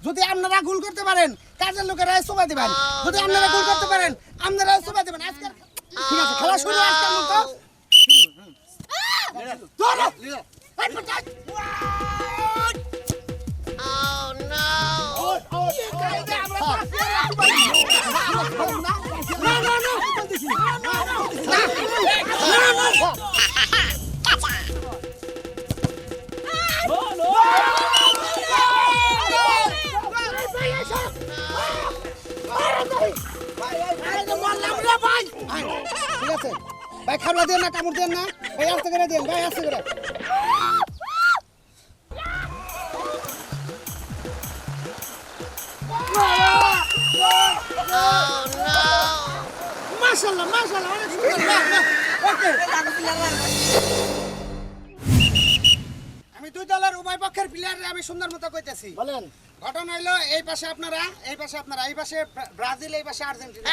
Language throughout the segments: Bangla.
যদি আপনারা গোল করতে পারেন কাজের লোকেরা সোবা দিবেন। যদি আপনারা গোল করতে পারেন আপনারা সোবা দিবেন। আজকে ঠিক আছে খেলা শুরু আজকের মতো। শুরু, হুম। ধরো। ঠিক আছে। ভাই খাবলা দেন না কামড় দেন না। ভাই আস্তে করে দেন ভাই আস্তে করে। মাশাআল্লাহ মাশাআল্লাহ অনেক সুন্দর। বাহ, বাহ, ওকে। আমি দুই দলের উভয় পক্ষের প্লেয়ারে আমি সুন্দর মতো কইতেছি। বলেন। ঘটনা হইল এই পাশে আপনারা এই পাশে আপনারা এই পাশে ব্রাজিল এই পাশে আর্জেন্টিনা।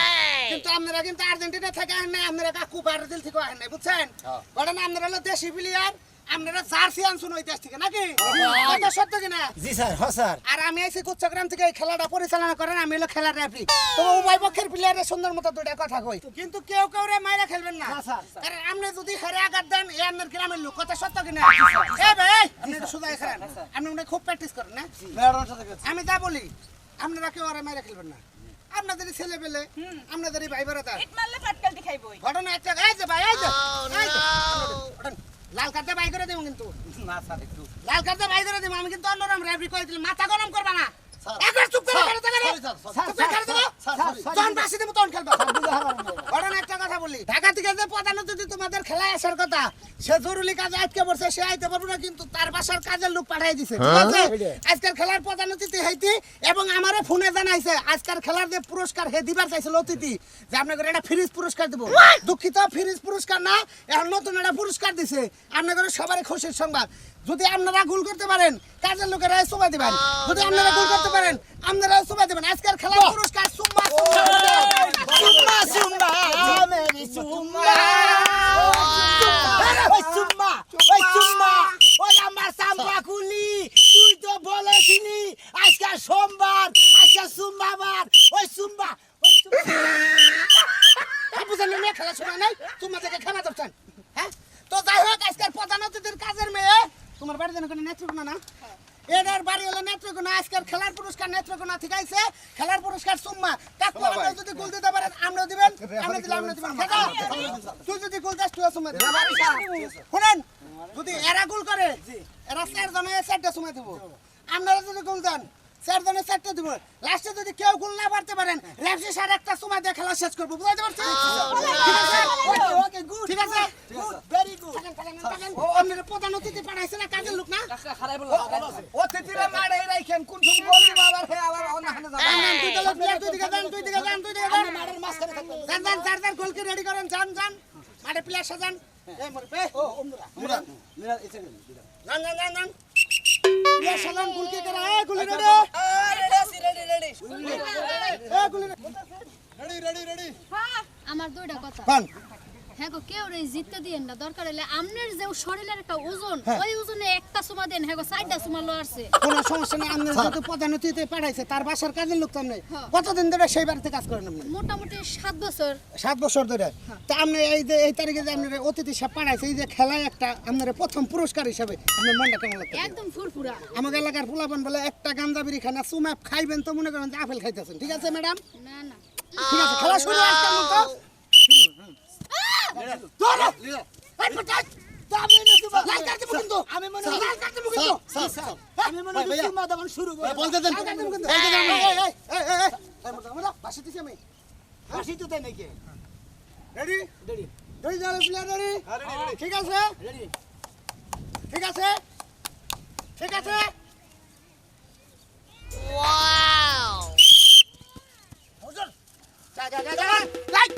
কিন্তু আপনারা কিন্তু আর্জেন্টিনা থেকে আহেন নাই আপনারা কাকু ব্রাজিল থেকে আহেন নাই বুঝছেন? ঘটনা আপনারা হলো দেশি প্লেয়ার আপনারা আনছুন ওই দেশ থেকে নাকি? কথা সত্য কিনা? জি স্যার হ স্যার। আর আমি আইছি কুচ্চগ্রাম থেকে এই খেলাটা পরিচালনা করেন আমি হলো খেলার রেফারি তো উভয় পক্ষের প্লেয়ারের সুন্দর মতো দুইটা কথা কই। কিন্তু কেউ কেউ রে মাইরা খেলবেন না। না, স্যার, কারণ আপনি যদি হেরে আঘাত দেন এই আপনার গ্রামের লোক কথা সত্য কিনা? এ ভাই আপনি মনে খুব প্র্যাকটিস করেন না? আমি যা বলি আপনারা কেউ আরে মাইরা খেলবেন না। আপনাদের ছেলে পেলে আপনাদের ভাই বেড়াতা ঘটনা একটা এই যে ভাই এই যে এই যে ওঠেন। লাল কার্ডটা বাই করে দেবো কিন্তু। না স্যার একটু। লাল কার্ডটা বাই করে দেবো আমি কিন্তু অন্যরকম রেফারি করে দিলাম মাথা গরম করবা না। একবার চুপ করে খেলে চুপ করে খেলে। যখন বাসি দেবো তখন খেলবা একটা কথা বলি ঢাকা থেকে যে প্রধান অতিথি তোমাদের খেলায় আসার কথা সে জরুরি কাজে আজকে পড়ছে সে আইতে পারব না কিন্তু তার বাসার কাজের লোক পাঠাই দিছে। ঠিক আছে? আজকের খেলার প্রধান অতিথি হইতি এবং আমারও ফোনে জানাইছে আজকের খেলার যে পুরস্কার হে দিবার চাইছিল অতিথি যে আপনাকে একটা ফ্রিজ পুরস্কার দিব। দুঃখিত ফ্রিজ পুরস্কার না এখন নতুন একটা পুরস্কার দিছে। আপনাদের সবারই খুশির সংবাদ। যদি আপনারা গোল করতে পারেন কাজের লোকেরা সোবা দিবেন। যদি আপনারা গোল করতে পারেন আপনারা সোবা দিবেন। আজকের খেলার পুরস্কার সুম্মা সুম্মা। সুম্মা মেরি সুম্মা। ওই সুম্মা ওই সুম্মা। ওই আমার সাম্বা কুলি। তুই তো বলেছিলি আজকে সোমবার আজকে ওই সুম্মা ওই সুম্মা। বুঝলেন খেলা শোনা নাই? তোমার থেকে খেলা ধরছেন। হ্যাঁ? তোমার বাড়ি যেন কোনো নেত্রকোনা না? এটার বাড়ি হলো নেত্রকোনা আজকের খেলার পুরস্কার নেত্রকোনা ঠিক আছে? খেলার পুরস্কার সুম্মা। কাকু আমরা যদি গোল দিতে পারেন আমরা দিবেন আমরা দিলে আমরা দিবেন। তুই যদি গোল দাস তুই সুম্মা শুনেন যদি এরা গোল করে এরা চার জনে চারটা দিব। আপনারা যদি গোল দেন চার জনে চারটা দিব। লাস্টে যদি কেউ গোল না পারতে পারেন রেফসি সার একটা সময় দিয়ে খেলা শেষ করব। বুঝতে পারছেন ঠিক আছে ওকে ওকে গুড ঠিক আছে। ভেরি গুড ও আপনারা প্রধান অতিথি পাঠাইছে না কাজের লোক না? অতিথিরা মারে রাখেন কোন সব বলবি বাবার হে আবার অনাহানে যাবে। যান, যান, তুই প্লেয়ার, তুই দিকে যান, তুই দিকে যান, তুই দিকে যান। মারের মাঝখানে থাকবে যান, যান, চার, চার গোলকে ready করেন, যান, যান। মাঠে প্লেয়ার সাজান। এই মরে, এই, ও, ওমরা, ওমরা। যান, যান, যান, যান। প্লেয়ার সাজান, গোলকি করে, এই, গোলি ready? রেডি রেডি এই, গোলি ready? আমার দুইটা কথা। হ্যাঁ গো কেউ রে জিততে দিয়েন না। দরকার হলে আমনের যে শরীরের একটা ওজন হ্যাঁ। ওই ওজনে একটা সুমা দেন। হ্যাঁ গো চারটা সুমা লো আসছে কোনো সমস্যা নেই, আপনার যেহেতু প্রধান অতিথি পাঠাইছে, তার বাসার কাজের লোক তো আপনি। হ্যাঁ। কতদিন ধরে সেই বাড়িতে কাজ করেন আপনি? মোটামুটি সাত বছর। সাত বছর ধরে। তা আপনি এই যে এই তারিখে যে আপনার অতিথি সব পাঠাইছে এই যে খেলায় একটা আপনার প্রথম পুরস্কার হিসাবে আপনার মনটা কেমন লাগছে? একদম ফুরফুরা। আমাকে এলাকার পোলাপান বলে একটা গান্দা বিড়ি খানা সুমাপ খাইবেন তো মনে করেন যে আপেল খাইতেছেন। ঠিক আছে ম্যাডাম? না না। ঠিক আছে খেলা শুরু হুম। ধরো। এই পটাক। আমি মনে মনে দেবন শুরু মোটা, মোটা, বাসি দিছি আমি। হাসি তো নাকি? Ready ready? ঠিক আছে। রেডি ঠিক আছে। ঠিক আছে। হুজুর যা যা যা যা লাইট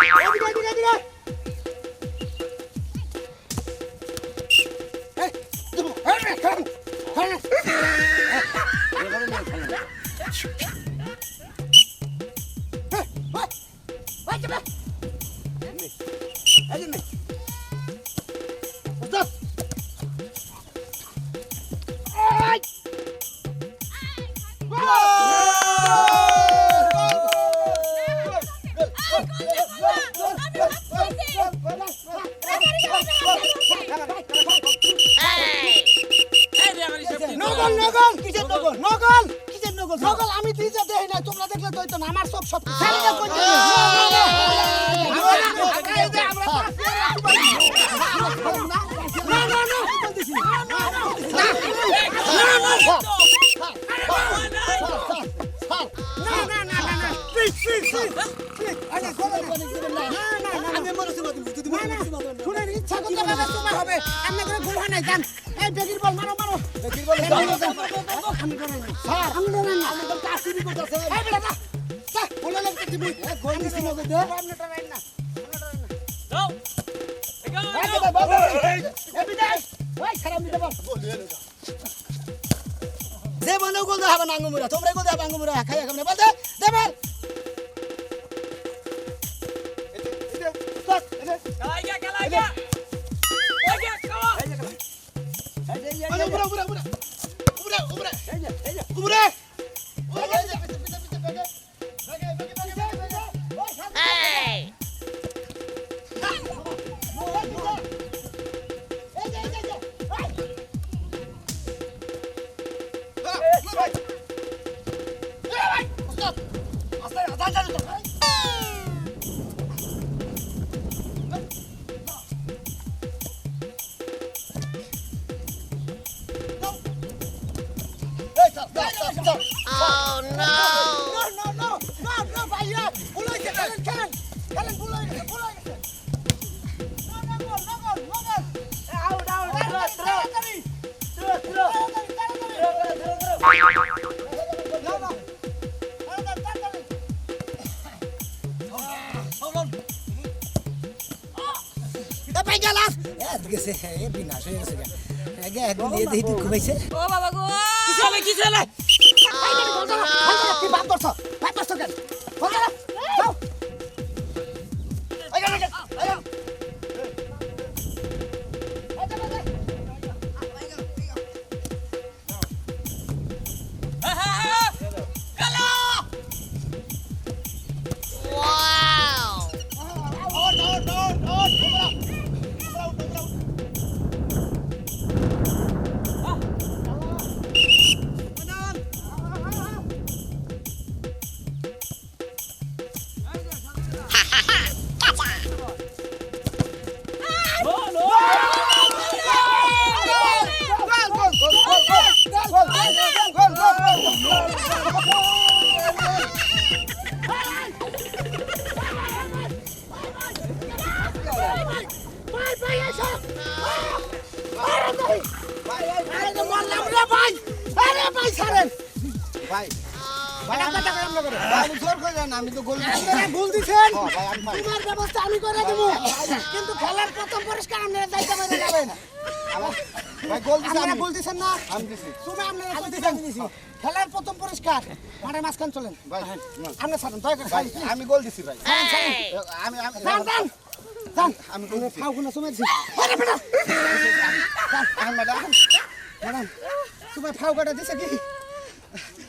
危ない危ない危ない নকল নকল কিসের নকল নকল আমি দিতে দেই না তোমরা দেখলে তো না আমার সব সব সারিটা কই শুনেন ইচ্ছা করতে হবে আপনার করে ভুল হয় নাই জান এই বেগির বল মারো মারো বেগির বল আমি ধরে নাই স্যার আমি ধরে নাই আমি তো কাশিনি করতেছে এই না স্যার হবে না আঙ্গুমুরা তোমরা গোল হবে আঙ্গুমুরা খাই এখন বল দূরে Stop! Stop! Stop! Stop! পাই গেলাস গেছে বিনাশ হয়ে গেছে আগে একদম দিয়ে দিয়ে দুঃখ পাইছে ও বাবা গো কিছু হলে কিছু হলে তুই বাপ করছ বাপ করছ কেন আমি তো গোল ভুল দিছেন তোমার ব্যবস্থা আমি করে দেবো। কিন্তু খেলার প্রথম পুরস্কার আপনারা দায়িত্ব করে যাবেন ভাই গোল আপনারা ভুল দিছেন না? আমি দিছি তুমি আপনারা ভুল দিছেন খেলার প্রথম পুরস্কার। মাঠে মাঝখান চলেন। ভাই আপনি ছাড়ুন দয়া করে। আমি গোল দিছি ভাই। আমি আমি যান, যান। যান। আমি গোল দিছি ফাউ সময় দিছি। আরে বেটা। যান, ম্যাডাম ম্যাডাম, তোমার ফাউ কাটা দিছে কি?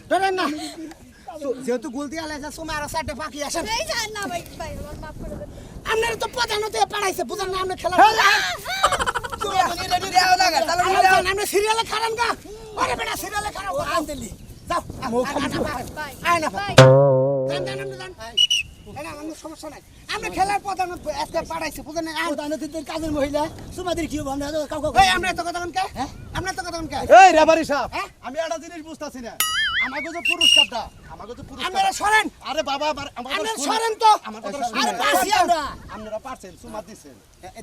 ধরেন না। যেহেতু গোল দিয়ে আলাইছে সময় আরও চারটে বাকি আসেন এই যান না ভাই ভাই আমার মাফ করে দেন আপনারা তো প্রধান হতে পারাইছে বুঝেন না আপনি খেলা আপনি সিরিয়ালে খারান গা আরে বেটা সিরিয়ালে খারাপ আন দিলি যাও আয় না বাই যান যান আপনি যান এই না, আমার সমস্যা নাই আমরা খেলার প্রধান আজকে পাঠাইছে বুঝেন না? আম- প্রধান অতিথির কাজের মহিলা সুমাদের কি হব আমরা তো কাউকে আমরা তো কথা কে আমরা তো কথা কে এই রেফারি সাহেব হ্যাঁ? আমি একটা জিনিস বুঝতাছি না আমাকে যে পুরস্কারটা আমাকে যে পুরস্কার আপনারা সরেন। আরে বাবা আমার আপনারা সরেন তো। আমার কথা আরে। পারছি আমরা। আপনারা পারছেন সুমা দিছেন।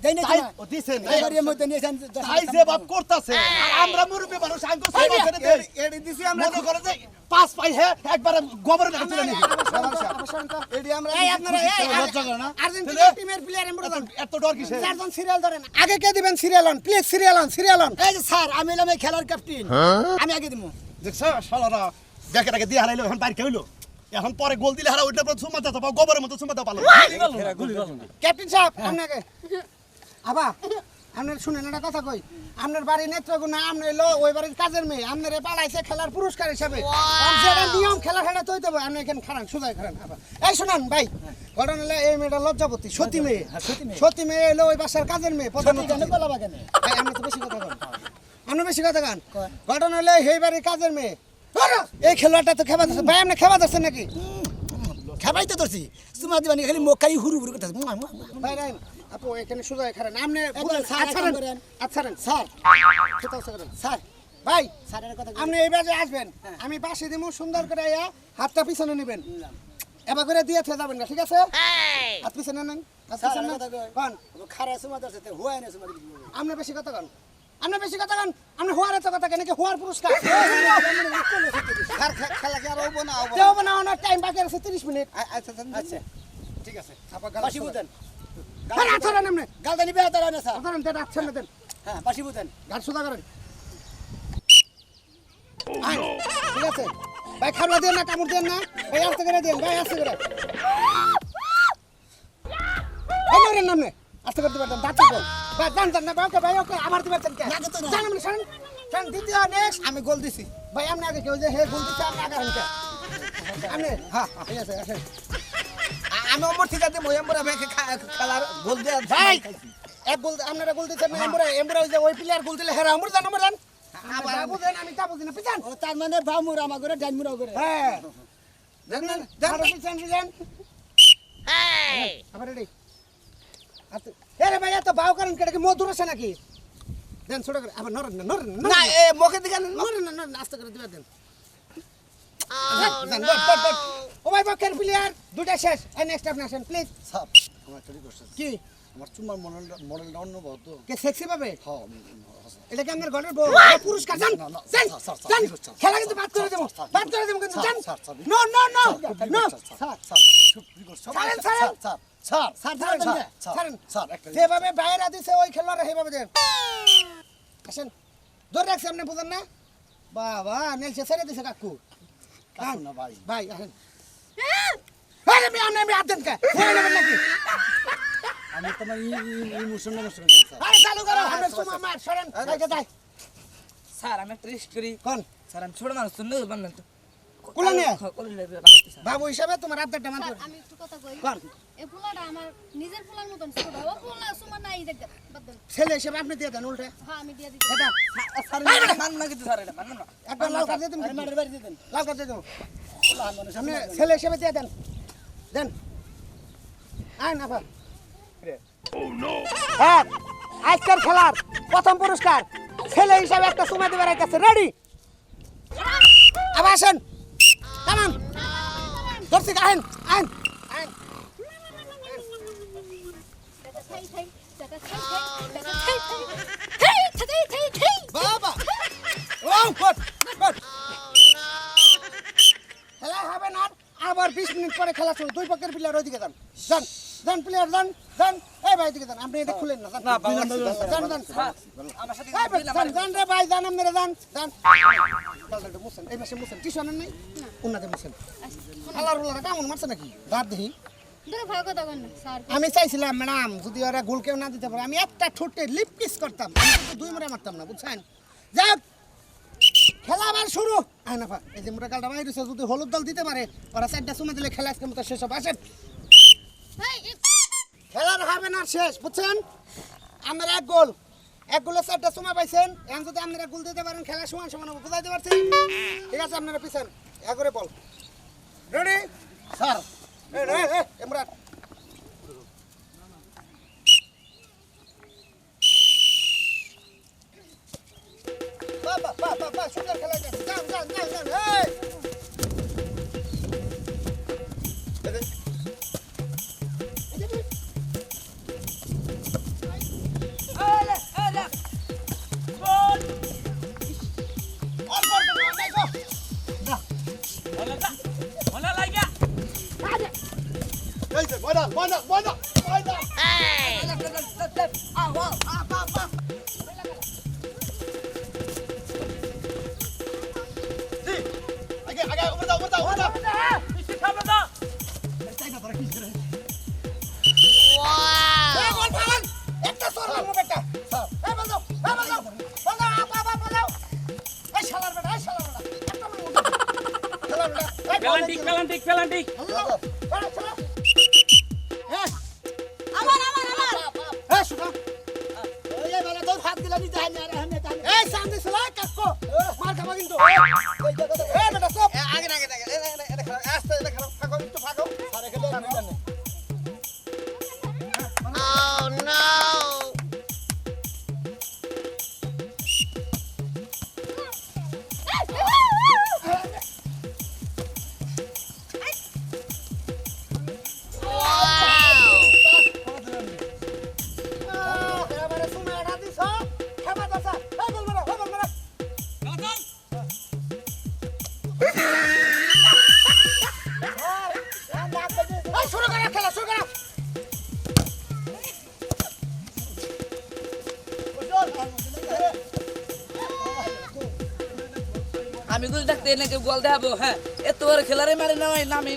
দেই না তাই ও দিছেন। এবারের মধ্যে নিয়েছেন তাই যে বাপ করতেছে। আর আমরা মুরব্বী মানুষ আঙ্গ দেই। এডি দিছি আমরা মনে করে যে পাঁচ পাই হে একবারে তুলে নিবি। এডি আমরা এই আপনারা এই লজ্জা করে না? আর্জেন্টিনা টিমের প্লেয়ার এত ডর কিসে চারজন সিরিয়াল ধরেন। আগে কে দিবেন serial on please serial on serial on এই স্যার আমি এলাম এই খেলার ক্যাপ্টেন আমি আগে দিব দেখছ শালারা দেখে দেখে দিয়ে হারাইলো এখন বাইরে হইল এখন পরে গোল দিলে হারা ওইটা পরে সুমা দাও গোবরের মতো সুমা দাও পালো। ক্যাপ্টেন সাহেব আপনাকে আবা আপনার শুনেন একটা কথা কই। আপনার বাড়ি নেত্রকোনা আপনি এলো ওই বাড়ির কাজের মেয়ে আপনার পালাইছে খেলার পুরস্কার হিসাবে। আর যেটা নিয়ম খেলা খেলা তো হইতে আপনি এখানে খারান সুজাই খারান আবা। এই শুনান ভাই ঘটনা হলো এই মেয়েটা লজ্জাবতী সতী মেয়ে। সতী মেয়ে। এলো ওই বাসার কাজের মেয়ে প্রধান আপনি তো বেশি কথা কন। আপনি বেশি কথা কন। ঘটনা হলো এই বাড়ির কাজের মেয়ে। এই খেলোয়াড়টা তো খেবা ভাই আপনি খেবা নাকি? খেবাই তো ধরছি। সুমা দিবানি খালি মোকাই হুরু হুরু করতেছে। ভাই রাইন আপু এখানে খারান আপনি আচ্ছা আচ্ছা স্যার। স্যার ভাই আপনি এই বাজে আসবেন। আমি পাশে দিব সুন্দর করে হাতটা পিছনে নেবেন। এবার করে দিয়ে থে যাবেন না ঠিক আছে? হাত পিছনে নেন হাত স্যার, পিছনে কথা খারা সুমা ধরছে তো হুয়াই না সুমা আপনি বেশি কথা কন। আপনি বেশি কথা কন আপনি হওয়ার এত কথা কেন কি হওয়ার পুরস্কার খেলা কি আর হব না হব না অনেক টাইম বাকি আছে তিরিশ মিনিট আচ্ছা আচ্ছা ঠিক আছে বাসি বুতেন হ্যাঁ আচ্ছা নেমনে গালদা নিবে না স্যার ধরেন দেন আচ্ছা দেন হ্যাঁ বাসি বুতেন ঘাট সোজা করেন ঠিক আছে ভাই খাবলা দেন না কামড় দেন না ভাই আস্তে করে দেন ভাই আস্তে করে ভাই নরেন নামনে আস্তে করে দিবেন দাঁত জান জান না ভাই ভাই ওকে আবার দিবেন কে জান আমি শুন শুন দ্বিতীয় নেক্সট আমি গোল দিছি। ভাই আপনি আগে কেউ যে হে গোল দিছে আপনি আগে কে আপনি হ্যাঁ ঠিক আছে আসেন। আমি অমর ঠিক আছে মই অমর আমি খেলার গোল দিয়ে ভাই! এক গোল আপনারা গোল দিচ্ছেন না এমবরা এমবরা ওই যে ওই প্লেয়ার গোল দিলে হেরা আমর জান আমর জান। আবার বুঝেন আমি তা বুঝি পিছান। ও তার মানে বামুর আমা করে ডাইমুরা করে হ্যাঁ। দেন দেন পিছান পিছান। আবার রেডি। আচ্ছা। এরে ভাই এত বাউ করেন কেটে মধুর আছে নাকি? দেন ছোট করে। আবার নরেন না নরেন না এ মুখে দিকে নরেন না। নরেন আস্তে করে দিবা দেন। দেন। ও ভাই বকের প্লেয়ার দুটা শেষ। এই নেক্সট আপনি আসেন প্লিজ স্যার আমার রিকোয়েস্ট আছে। কি? আমার চুম্মার মডেলটা মডেলটা অন্য বহুত তো। কে সেক্সি পাবে হ্যাঁ এটা কি আমার ঘরের বউ? এ পুরস্কার জান না, না, জান স্যার, স্যার, স্যার, জান স্যার, খেলা কিন্তু বাদ করে দেবো স্যার, বাদ করে দেবো কিন্তু স্যার, জান sir, sir, no no no no sir sir sir ছাড়েন। স্যার স্যার স্যার স্যার ছাড়েন ছাড়েন স্যার যেভাবে বাইরে দিছে ওই খেলোয়াড় সেভাবে দেন। আসেন। ধরে রাখছি আপনি বুঝেন না? বাবা নেলছে ছেড়ে দিছে কাকু। কাকু না ভাই। ভাই আসেন। আরে আমি আমি আমি আদেন কে? ফোন নেবেন নাকি? আমি তোমার ইমোশন নষ্ট করে স্যার। আরে চালু করো আমরা সুমা মার সরেন। যাই। স্যার আমি একটা রিস্ক করি। কোন? স্যার আমি ছোট মানুষ তো নেই বান্না তো। বাবু হিসাবে তোমার আবদারটা মানতে স্যার, আমি একটু কথা কই। কোন? এই পোলাটা আমার নিজের পোলার মতন ছোট। ও পোলা সুমা নাই দেখ বাদ ছেলে হিসেবে আপনি দিয়ে দেন উল্টে। হ্যাঁ আমি দিয়ে দিচ্ছি। এটা স্যার মান না কিন্তু স্যার এটা মান না। একবার লাল কার্ড দিয়ে দেন মারের বাড়ি দিতেন লাল কার্ড দিয়ে দেবো। লাল মানুষ আপনি ছেলে হিসেবে দিয়ে দেন। দেন। আয় না ভাই হ্যাঁ আজকের খেলার প্রথম পুরস্কার ছেলে হিসাবে একটা সময় দেবার কাছে রেডি আবার আসেন। কামান ধরছি আহেন আহেন বাবা ও গুড গুড খেলা হবে না। আবার বিশ মিনিট পরে খেলা শুরু। দুই পক্ষের প্লেয়ার ওইদিকে যান। যান। যান প্লেয়ার যান যান এই ভাই দিকে যান আপনি এটা খুলেন না যান। যান যান ভাই, যান রে ভাই যান আপনারা যান যান ডালটা একটু মুছেন এই মাসে মুছেন টিস্যু আনেন নাই উন্নাতে মুছেন। খেলার উল্লাটা কেমন মারছে নাকি? দাঁত দেখি। আমি চাইছিলাম ম্যাডাম যদি ওরা গোল কেউ না দিতে পারে আমি একটা ঠোঁটে লিপ কিস করতাম। দুই মরে মারতাম না বুঝছেন? যাক খেলা আবার শুরু। আয় না এই যে মোটা কালটা বাইরে যদি হলুদ দল দিতে পারে ওরা চারটা সময় দিলে খেলা আজকে মতো শেষ হবে। আসেন। খেলার হবে না, শেষ, বুঝছেন? আমরা এক গোল, এক গোলের চারটা সময় পাইছেন, এখন যদি আপনারা গোল দিতে পারেন, খেলা সময় সমান হবে, বুঝাইতে পারছেন? ঠিক আছে, আপনারা পিছান, এক বল। রেডি স্যার ইমরান বাবা বাবা সুন্দর Why not? Why not? মার কিন্তু। আগে আগে আগে আমি গুল ডাকতে নাকি গোল দেখাবো হ্যাঁ এত বড় খেলারে মারে না নামই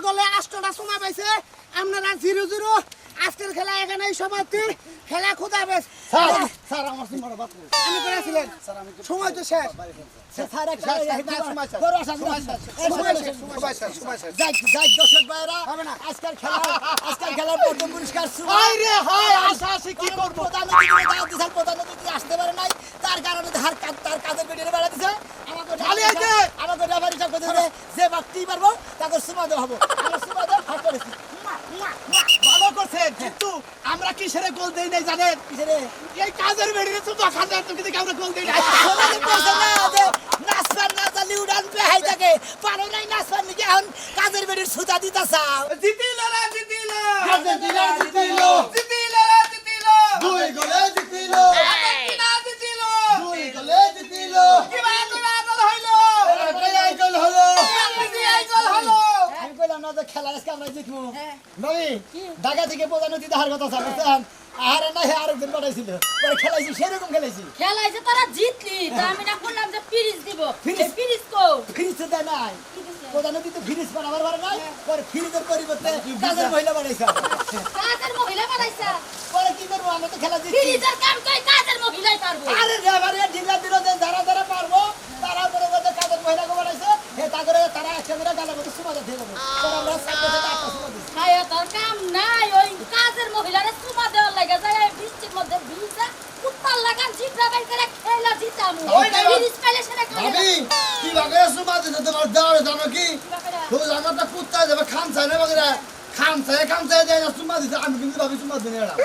গোলে আষ্টটা সময় পাইছে? আপনারা জিরো জিরো। আজকের খেলা এখানেই সমাপ্তি খেলা খুদা বেশ স্যার আমার আমি করেছিলেন সময় তো শেষ। আজকের খেলা আজকের খেলার প্রথম পুরস্কার কি করব? প্রধান আসতে পারে নাই। তার কারণে তার পেটিয়ে বেড়া দিছে। খালি আছে। আমাকে রেফারি সাহেব কইছে যে, বাকটি পারব তাকে সুমা দেওয়া হব। সুমা দেওয়া ভাগ করেছি। ভালো করছে কিন্তু আমরা কিসের গোল দেই নাই জানেন? কিসেরে? এই কাজের বেড়ে তো যায় তো কিন্তু আমরা গোল দেই না যে নাচবার না জানি উড়ান পেহাই থাকে পারো নাই নাচবার নাকি এখন কাজের বেড়ির সুতা দিতা চাও জিতিল রে জিতিল আর্জেন্টিনা জিতিল জিতিল রে জিতিল দুই গোলে জিতিল আর্জেন্টিনা জিতিল দুই গোলে জিতিল কিবা করে গোল হইল এই গোল হলো মেসি এই গোল হলো আমি কইলাম না যে খেলা আজকে আমরা জিতবো নই ঢাকা থেকে প্রধান অতিথি দেখার কথা স্যার বুঝছেন আরে না হে আরেকদিন পাঠাইছিল পরে খেলাইছি সেরকম খেলাইছি খেলাইছে তারা জিতলি তা আমি না করলাম যে পিরিজ দিব ফিরিজ? পিরিজ কো ফ্রিজ তো দেয় নাই প্রধান অতিথি ফ্রিজ বানাবার পারে নাই পরে ফ্রিজের পরিবর্তে কাজের মহিলা বানাইছে কাজের মহিলা বানাইছা পরে কি করব আমরা তো খেলা পিরিজের কাম কই কাজের মহিলাই পারব। আরে রেফারি ঢিলা দিল যে যারা যারা পারব তারা পরে বলতে কাজের মহিলাকে বানাইছে হে তা করে তারা একসাথে গালের মধ্যে সুমাতে দিয়ে দেবে সামনে থেকে একটা সুমা দিছে। খায়া তোর কাম নাই ওই কাজের মহিলারে চুমা দেওয়ার লাগে। যায় এই বৃষ্টির মধ্যে ভিজা কুত্তার লাগান জিব্রা বাইর করে খেলা দিতাম। ওই না, পেলে সেটা খাবে কি বাগে সুমা দিতে তোমার দেওয়ার জানো কি? তো আমার তো কুত্তা যাবে খাম চাই না বাগেরা খাম চাই দেয় না সুমা দিতে আমি কিন্তু ভাবি সুমা দিনে এরা